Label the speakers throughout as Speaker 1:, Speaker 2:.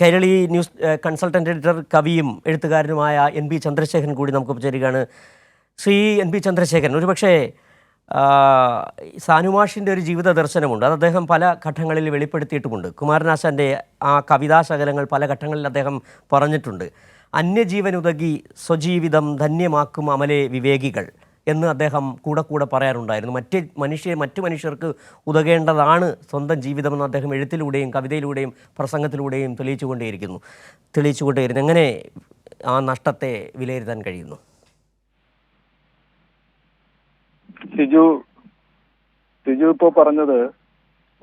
Speaker 1: Kairali news consultant editor കവിയും എഴുത്തുകാരനുമായ N B Chandrasekharan കൂടി നമുക്ക് ചേരുകയാണ് ശ്രീ എൻ ബി ചന്ദ്രശേഖരൻ ഒരുപക്ഷേ സാനുമാഷിന്റെ ഒരു ജീവിത ദർശനമുണ്ട്. അത് അദ്ദേഹം പല ഘട്ടങ്ങളിൽ വെളിപ്പെടുത്തിയിട്ടുമുണ്ട്. കുമാരനാശാന്റെ ആ കവിതാശകലങ്ങൾ പല ഘട്ടങ്ങളിൽ അദ്ദേഹം പറഞ്ഞിട്ടുണ്ട്. അന്യജീവനുതകി സ്വജീവിതം ധന്യമാക്കും അമലെ വിവേകികൾ. എന്ന് അദ്ദേഹം കൂടെ കൂടെ പറയാറുണ്ടായിരുന്നു. മറ്റ് മനുഷ്യ മറ്റു മനുഷ്യർക്ക് ഉതകേണ്ടതാണ് സ്വന്തം ജീവിതമെന്ന് അദ്ദേഹം എഴുത്തിലൂടെയും കവിതയിലൂടെയും പ്രസംഗത്തിലൂടെയും തെളിയിച്ചുകൊണ്ടേയിരിക്കുന്നു. തെളിയിച്ചുകൊണ്ടേയിരുന്നു. എങ്ങനെ ആ നഷ്ടത്തെ വിലയിരുത്താൻ കഴിയുന്നു?
Speaker 2: സിജു സിജു ഇപ്പോ പറഞ്ഞത്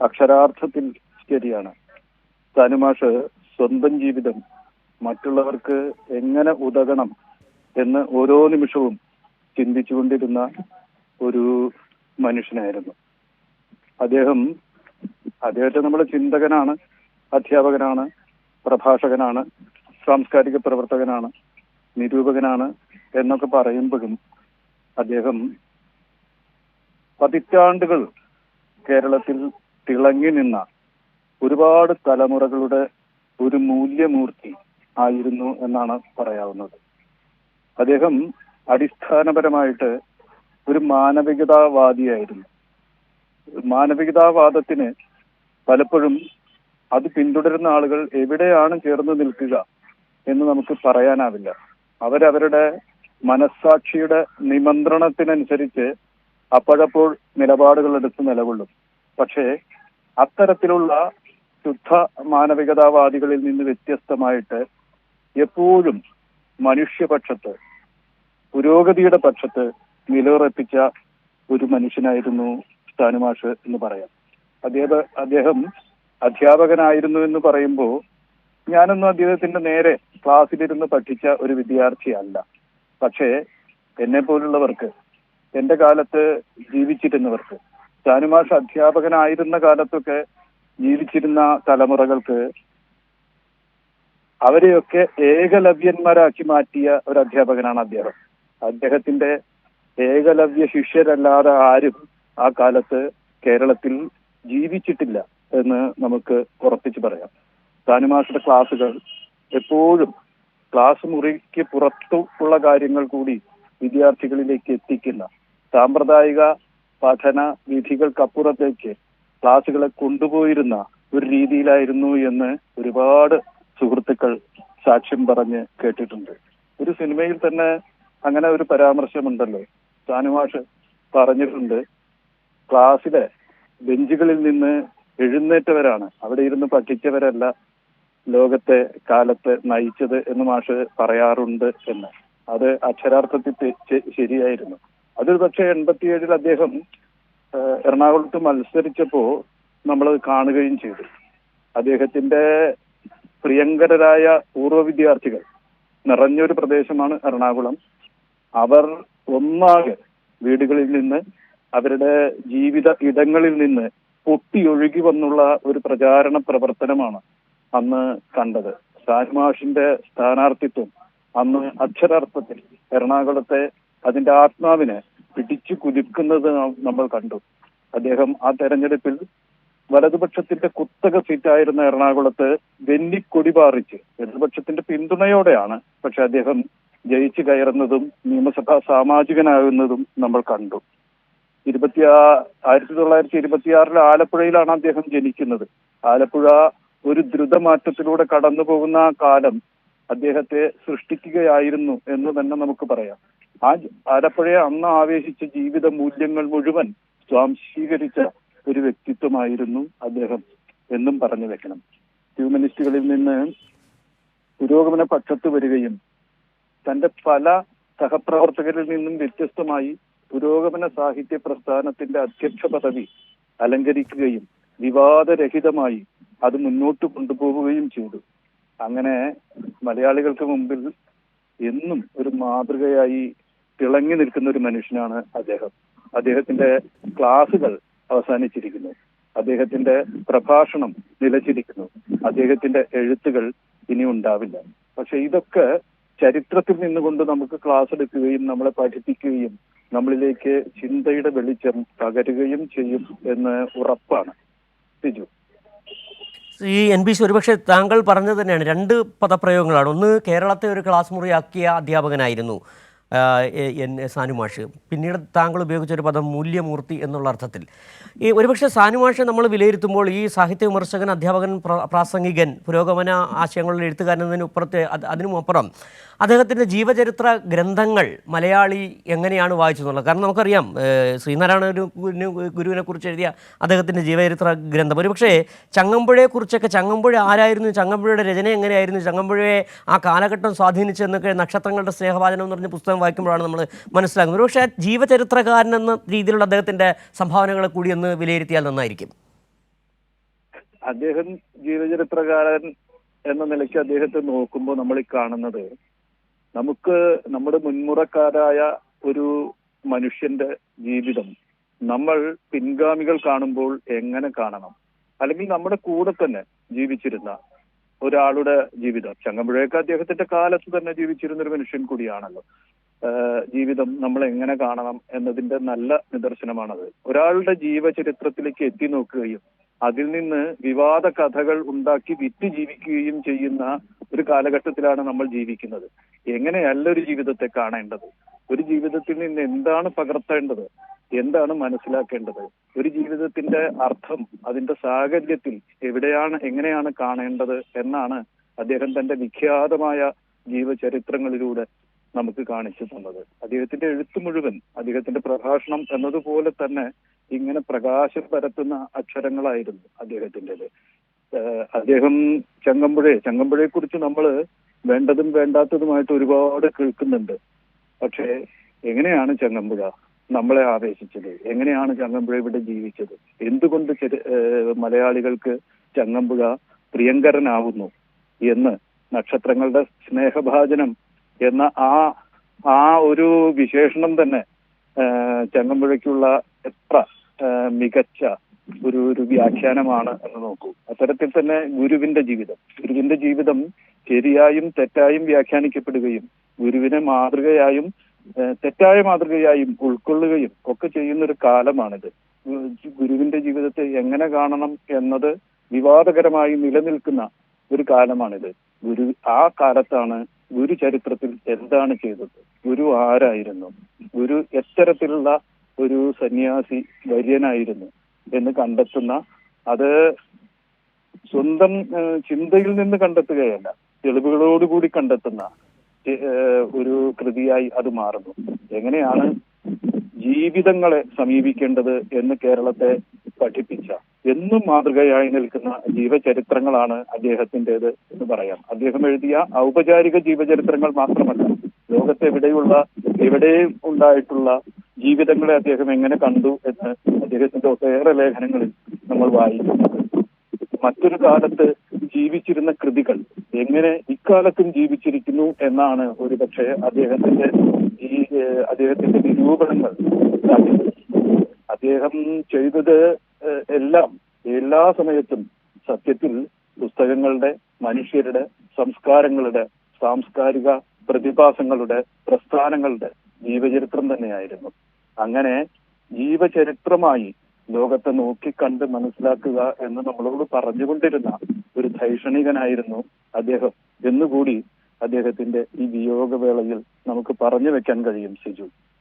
Speaker 2: അക്ഷരാർത്ഥത്തിൽ ശരിയാണ്. സാനുമാഷ് സ്വന്തം ജീവിതം മറ്റുള്ളവർക്ക് എങ്ങനെ ഉതകണം എന്ന് ഓരോ നിമിഷവും ചിന്തിച്ചുകൊണ്ടിരുന്ന ഒരു മനുഷ്യനായിരുന്നു. അദ്ദേഹം അദ്ദേഹത്തെ നമ്മൾ ചിന്തകനാണ് അധ്യാപകനാണ് പ്രഭാഷകനാണ് സാംസ്കാരിക പ്രവർത്തകനാണ് നിരൂപകനാണ് എന്നൊക്കെ പറയുമ്പോഴും അദ്ദേഹം പതിറ്റാണ്ടുകൾ കേരളത്തിൽ തിളങ്ങി നിന്ന ഒരുപാട് തലമുറകളുടെ ഒരു മൂല്യമൂർത്തി ആയിരുന്നു എന്നാണ് പറയാവുന്നത്. അദ്ദേഹം അടിസ്ഥാനപരമായിട്ട് ഒരു മാനവികതാവാദിയായിരുന്നു. മാനവികതാവാദത്തിന് പലപ്പോഴും അത് പിന്തുടരുന്ന ആളുകൾ എവിടെയാണ് ചേർന്ന് നിൽക്കുക എന്ന് നമുക്ക് പറയാനാവില്ല. അവരവരുടെ മനസ്സാക്ഷിയുടെ നിമന്ത്രണത്തിനനുസരിച്ച് അപ്പോഴപ്പോൾ നിലപാടുകൾ എടുത്ത് നിലകൊള്ളും. പക്ഷേ അത്തരത്തിലുള്ള ശുദ്ധ മാനവികതാവാദികളിൽ നിന്ന് വ്യത്യസ്തമായിട്ട് എപ്പോഴും മനുഷ്യപക്ഷത്ത് പുരോഗതിയുടെ പക്ഷത്ത് നിലയുറപ്പിച്ച ഒരു മനുഷ്യനായിരുന്നു സ്ഥാനുമാഷ് എന്ന് പറയാം. അദ്ദേഹം അദ്ദേഹം അധ്യാപകനായിരുന്നു എന്ന് പറയുമ്പോൾ ഞാനൊന്നും അദ്ദേഹത്തിന്റെ നേരെ ക്ലാസ്സിലിരുന്ന് പഠിച്ച ഒരു വിദ്യാർത്ഥിയല്ല. പക്ഷേ എന്നെ പോലുള്ളവർക്ക് എന്റെ കാലത്ത് ജീവിച്ചിരുന്നവർക്ക് സ്ഥാനുമാഷ് അധ്യാപകനായിരുന്ന കാലത്തൊക്കെ ജീവിച്ചിരുന്ന തലമുറകൾക്ക് അവരെയൊക്കെ ഏകലവ്യന്മാരാക്കി മാറ്റിയ ഒരു അധ്യാപകനാണ് അദ്ദേഹം. അദ്ദേഹത്തിന്റെ ഏകലവ്യ ശിഷ്യരല്ലാതെ ആരും ആ കാലത്ത് കേരളത്തിൽ ജീവിച്ചിട്ടില്ല എന്ന് നമുക്ക് ഉറപ്പിച്ചു പറയാം. സാനുമാഷയുടെ ക്ലാസുകൾ എപ്പോഴും ക്ലാസ് മുറിക്ക് പുറത്തു ഉള്ള കാര്യങ്ങൾ കൂടി വിദ്യാർത്ഥികളിലേക്ക് എത്തിക്കുന്ന സാമ്പ്രദായിക പഠന വിധികൾക്കപ്പുറത്തേക്ക് ക്ലാസ്സുകളെ കൊണ്ടുപോയിരുന്ന ഒരു രീതിയിലായിരുന്നു എന്ന് ഒരുപാട് സുഹൃത്തുക്കൾ സാക്ഷ്യം പറഞ്ഞ് കേട്ടിട്ടുണ്ട്. ഒരു സിനിമയിൽ തന്നെ അങ്ങനെ ഒരു പരാമർശമുണ്ടല്ലോ. സാനുമാഷ് പറഞ്ഞിട്ടുണ്ട്. ക്ലാസ്സിലെ ബെഞ്ചുകളിൽ നിന്ന് എഴുന്നേറ്റവരാണ്. അവിടെ ഇരുന്ന് പഠിച്ചവരല്ല ലോകത്തെ കാലത്ത് നയിച്ചത് എന്ന് മാഷ് പറയാറുണ്ട് എന്ന്. അത് അക്ഷരാർത്ഥത്തിൽ ശരിയായിരുന്നു. അതൊരു പക്ഷേ എൺപത്തിയേഴിൽ അദ്ദേഹം എറണാകുളത്ത് മത്സരിച്ചപ്പോ നമ്മൾ കാണുകയും ചെയ്തു. അദ്ദേഹത്തിന്റെ പ്രിയങ്കരരായ പൂർവ വിദ്യാർത്ഥികൾ നിറഞ്ഞൊരു പ്രദേശമാണ് എറണാകുളം. അവർ ഒന്നാകെ വീടുകളിൽ നിന്ന് അവരുടെ ജീവിത ഇടങ്ങളിൽ നിന്ന് പൊട്ടിയൊഴുകി വന്നുള്ള ഒരു പ്രചാരണ പ്രവർത്തനമാണ് അന്ന് കണ്ടത്. സാൻമാഷിന്റെ സ്ഥാനാർത്ഥിത്വം അന്ന് അക്ഷരാർത്ഥത്തിൽ എറണാകുളത്തെ അതിന്റെ ആത്മാവിനെ പിടിച്ചു കുലുക്കുന്നത് നമ്മൾ കണ്ടു. അദ്ദേഹം ആ തെരഞ്ഞെടുപ്പിൽ വലതുപക്ഷത്തിന്റെ കുത്തക സീറ്റായിരുന്ന എറണാകുളത്ത് വെന്നിക്കൊടി പാറിച്ച് ഇടതുപക്ഷത്തിന്റെ പിന്തുണയോടെയാണ് പക്ഷെ അദ്ദേഹം ജയിച്ചു കയറുന്നതും നിയമസഭാ സാമാജികനാകുന്നതും നമ്മൾ കണ്ടു. ഇരുപത്തി ആയിരത്തി തൊള്ളായിരത്തി ഇരുപത്തിയാറിൽ ആലപ്പുഴയിലാണ് അദ്ദേഹം ജനിക്കുന്നത്. ആലപ്പുഴ ഒരു ദ്രുതമാറ്റത്തിലൂടെ കടന്നു പോകുന്ന ആ കാലം അദ്ദേഹത്തെ സൃഷ്ടിക്കുകയായിരുന്നു എന്ന് തന്നെ നമുക്ക് പറയാം. ആ ആലപ്പുഴയെ അന്ന് ആവേശിച്ച ജീവിത മൂല്യങ്ങൾ മുഴുവൻ സ്വാംശീകരിച്ച ഒരു വ്യക്തിത്വമായിരുന്നു അദ്ദേഹം എന്നും പറഞ്ഞു വെക്കണം. ഹ്യൂമനിസ്റ്റുകളിൽ നിന്ന് പുരോഗമന പക്ഷത്ത് വരികയും തന്റെ പല സഹപ്രവർത്തകരിൽ നിന്നും വ്യത്യസ്തമായി പുരോഗമന സാഹിത്യ പ്രസ്ഥാനത്തിന്റെ അധ്യക്ഷ പദവി അലങ്കരിക്കുകയും വിവാദരഹിതമായി അത് മുന്നോട്ട് കൊണ്ടുപോവുകയും ചെയ്തു. അങ്ങനെ മലയാളികൾക്ക് മുമ്പിൽ എന്നും ഒരു മാതൃകയായി തിളങ്ങി നിൽക്കുന്ന ഒരു മനുഷ്യനാണ് അദ്ദേഹം. അദ്ദേഹത്തിന്റെ ക്ലാസുകൾ അവസാനിച്ചിരിക്കുന്നു. അദ്ദേഹത്തിന്റെ പ്രഭാഷണം നിലച്ചിരിക്കുന്നു. അദ്ദേഹത്തിന്റെ എഴുത്തുകൾ ഇനി ഉണ്ടാവില്ല. പക്ഷെ ഇതൊക്കെ ചരിത്രത്തിൽ നിന്നുകൊണ്ട് നമുക്ക് ക്ലാസ് എടുക്കുകയും നമ്മളെ പഠിപ്പിക്കുകയും നമ്മളിലേക്ക് ചിന്തയുടെ വെളിച്ചം പകരുകയും ചെയ്യും എന്ന് ഉറപ്പാണ്. സിജു.
Speaker 1: ഈ എൻ ബി സി ഒരുപക്ഷെ താങ്കൾ പറഞ്ഞത് തന്നെയാണ്. രണ്ട് പദപ്രയോഗങ്ങളാണ്. ഒന്ന് കേരളത്തെ ഒരു ക്ലാസ് മുറിയാക്കിയ അധ്യാപകനായിരുന്നു. സാനുമാഷ്. പിന്നീട് താങ്കൾ ഉപയോഗിച്ച ഒരു പദം മൂല്യമൂർത്തി എന്നുള്ള അർത്ഥത്തിൽ. ഈ ഒരുപക്ഷെ സാനുമാഷെ നമ്മൾ വിലയിരുത്തുമ്പോൾ ഈ സാഹിത്യ വിമർശകൻ അധ്യാപകൻ പ്ര- പ്രാസംഗികൻ പുരോഗമന ആശയങ്ങളുടെ എഴുത്തുകാരൻ എന്നതിനുപ്പുറത്തെ അത് അതിനുമപ്പുറം അദ്ദേഹത്തിന്റെ ജീവചരിത്ര ഗ്രന്ഥങ്ങൾ മലയാളി എങ്ങനെയാണ് വായിച്ചെന്നുള്ളത്. കാരണം നമുക്കറിയാം ശ്രീനാരായണ ഒരു ഗുരുവിനെക്കുറിച്ച് ഗുരുവിനെ കുറിച്ച് എഴുതിയ അദ്ദേഹത്തിന്റെ ജീവചരിത്ര ഗ്രന്ഥം. ഒരുപക്ഷേ ചങ്ങമ്പുഴയെക്കുറിച്ചൊക്കെ ചങ്ങമ്പുഴ ആരായിരുന്നു ചങ്ങമ്പുഴയുടെ രചന എങ്ങനെയായിരുന്നു ചങ്ങമ്പുഴയെ ആ കാലഘട്ടം സ്വാധീനിച്ചെന്നൊക്കെ നക്ഷത്രങ്ങളുടെ സ്നേഹവാചനം എന്ന് പറഞ്ഞ പുസ്തകം വായിക്കുമ്പോഴാണ് നമ്മൾ മനസ്സിലാക്കുന്നത്. ഒരുപക്ഷേ ആ ജീവചരിത്രകാരൻ എന്ന രീതിയിലുള്ള അദ്ദേഹത്തിന്റെ സംഭാവനകളെ കൂടി ഒന്ന് വിലയിരുത്തിയാൽ നന്നായിരിക്കും.
Speaker 2: അദ്ദേഹം ജീവചരിത്രകാരൻ എന്ന നിലയ്ക്ക് അദ്ദേഹത്തെ നോക്കുമ്പോൾ നമ്മൾ ഈ കാണുന്നത് നമുക്ക് നമ്മുടെ മുൻമുറക്കാരായ ഒരു മനുഷ്യന്റെ ജീവിതം നമ്മൾ പിൻഗാമികൾ കാണുമ്പോൾ എങ്ങനെ കാണണം? അല്ലെങ്കിൽ നമ്മുടെ കൂടെ തന്നെ ജീവിച്ചിരുന്ന ഒരാളുടെ ജീവിതം. ചങ്ങമ്പുഴയൊക്കെ അദ്ദേഹത്തിന്റെ കാലത്ത് തന്നെ ജീവിച്ചിരുന്ന ഒരു മനുഷ്യൻ കൂടിയാണല്ലോ. ജീവിതം നമ്മൾ എങ്ങനെ കാണണം എന്നതിന്റെ നല്ല നിദർശനമാണത്. ഒരാളുടെ ജീവചരിത്രത്തിലേക്ക് എത്തി നോക്കുകയും അതിൽ നിന്ന് വിവാദ കഥകൾ ഉണ്ടാക്കി വിറ്റ് ജീവിക്കുകയും ചെയ്യുന്ന ഒരു കാലഘട്ടത്തിലാണ് നമ്മൾ ജീവിക്കുന്നത്. എങ്ങനെയല്ല ഒരു ജീവിതത്തെ കാണേണ്ടത്? ഒരു ജീവിതത്തിൽ നിന്ന് എന്താണ് പകർത്തേണ്ടത്? എന്താണ് മനസ്സിലാക്കേണ്ടത്? ഒരു ജീവിതത്തിന്റെ അർത്ഥം അതിന്റെ സാഹചര്യത്തിൽ എവിടെയാണ് എങ്ങനെയാണ് കാണേണ്ടത് എന്നാണ് അദ്ദേഹം തന്റെ വിഖ്യാതമായ ജീവചരിത്രങ്ങളിലൂടെ നമുക്ക് കാണിച്ചു തന്നത്. അദ്ദേഹത്തിന്റെ എഴുത്ത് മുഴുവൻ അദ്ദേഹത്തിന്റെ പ്രഭാഷണം എന്നതുപോലെ തന്നെ ഇങ്ങനെ പ്രകാശം പരത്തുന്ന അക്ഷരങ്ങളായിരുന്നു അദ്ദേഹത്തിന്റെത്. അദ്ദേഹം ചങ്ങമ്പുഴയെ ചങ്ങമ്പുഴയെ കുറിച്ച് നമ്മൾ വേണ്ടതും വേണ്ടാത്തതുമായിട്ട് ഒരുപാട് കേൾക്കുന്നുണ്ട്. പക്ഷേ എങ്ങനെയാണ് ചങ്ങമ്പുഴ നമ്മളെ ആവേശിച്ചത്? എങ്ങനെയാണ് ചങ്ങമ്പുഴ ഇവിടെ ജീവിച്ചത്? എന്തുകൊണ്ട് മലയാളികൾക്ക് ചങ്ങമ്പുഴ പ്രിയങ്കരനാവുന്നു എന്ന് നക്ഷത്രങ്ങളുടെ സ്നേഹഭാജനം എന്ന ആ ആ ഒരു വിശേഷണം തന്നെ ചെങ്ങമ്പുഴയ്ക്കുള്ള എത്ര മികച്ച ഒരു ഒരു വ്യാഖ്യാനമാണ് എന്ന് നോക്കൂ. അത്തരത്തിൽ തന്നെ ഗുരുവിന്റെ ജീവിതം. ഗുരുവിന്റെ ജീവിതം ശരിയായും തെറ്റായും വ്യാഖ്യാനിക്കപ്പെടുകയും ഗുരുവിനെ മാതൃകയായും തെറ്റായ മാതൃകയായും ഉൾക്കൊള്ളുകയും ഒക്കെ ചെയ്യുന്ന ഒരു കാലമാണിത്. ഗുരുവിന്റെ ജീവിതത്തെ എങ്ങനെ കാണണം എന്നത് വിവാദകരമായി നിലനിൽക്കുന്ന ഒരു കാലമാണിത്. ഗുരു ആ കാലത്താണ് ഗുരു ചരിത്രത്തിൽ എന്താണ് ചെയ്തത്? ഗുരു ആരായിരുന്നു? ഗുരു എത്തരത്തിലുള്ള ഒരു സന്യാസി വര്യനായിരുന്നു എന്ന് കണ്ടെത്തുന്ന അത് സ്വന്തം ചിന്തയിൽ നിന്ന് കണ്ടെത്തുകയല്ല തെളിവുകളോടുകൂടി കണ്ടെത്തുന്ന ഒരു കൃതിയായി അത് മാറുന്നു. എങ്ങനെയാണ് ജീവിതങ്ങളെ സമീപിക്കേണ്ടത് എന്ന് കേരളത്തെ പഠിപ്പിച്ച എന്നും മാതൃകയായി നിൽക്കുന്ന ജീവചരിത്രങ്ങളാണ് അദ്ദേഹത്തിന്റെത് എന്ന് പറയാം അദ്ദേഹം എഴുതിയ ഔപചാരിക ജീവചരിത്രങ്ങൾ മാത്രമല്ല ലോകത്തെവിടെയുള്ള എവിടെയും ഉണ്ടായിട്ടുള്ള ജീവിതങ്ങളെ അദ്ദേഹം എങ്ങനെ കണ്ടു എന്ന് അദ്ദേഹത്തിന്റെ ഒട്ടേറെ ലേഖനങ്ങളിൽ നമ്മൾ വായിക്കുന്നുണ്ട് മറ്റൊരു കാലത്ത് ജീവിച്ചിരുന്ന കൃതികൾ എങ്ങനെ ഇക്കാലത്തും ജീവിച്ചിരിക്കുന്നു എന്നാണ് ഒരു പക്ഷേ അദ്ദേഹത്തിന്റെ ഈ അദ്ദേഹത്തിന്റെ നിരൂപണങ്ങൾ. അദ്ദേഹം ചെയ്തത് എല്ലാം എല്ലാ സമയത്തും സത്യത്തിൽ പുസ്തകങ്ങളുടെ മനുഷ്യരുടെ സംസ്കാരങ്ങളുടെ സാംസ്കാരിക പ്രതിഭാസങ്ങളുടെ പ്രസ്ഥാനങ്ങളുടെ ജീവചരിത്രം തന്നെയായിരുന്നു. അങ്ങനെ ജീവചരിത്രമായി ലോകത്തെ നോക്കിക്കണ്ട് മനസ്സിലാക്കുക എന്ന് നമ്മളോട് പറഞ്ഞുകൊണ്ടിരുന്ന ഒരു ധൈഷണികനായിരുന്നു അദ്ദേഹം. എന്നുകൂടി അദ്ദേഹത്തിന്റെ ഈ വിയോഗവേളയിൽ നമുക്ക് പറഞ്ഞു വെക്കാൻ കഴിയും സിജു.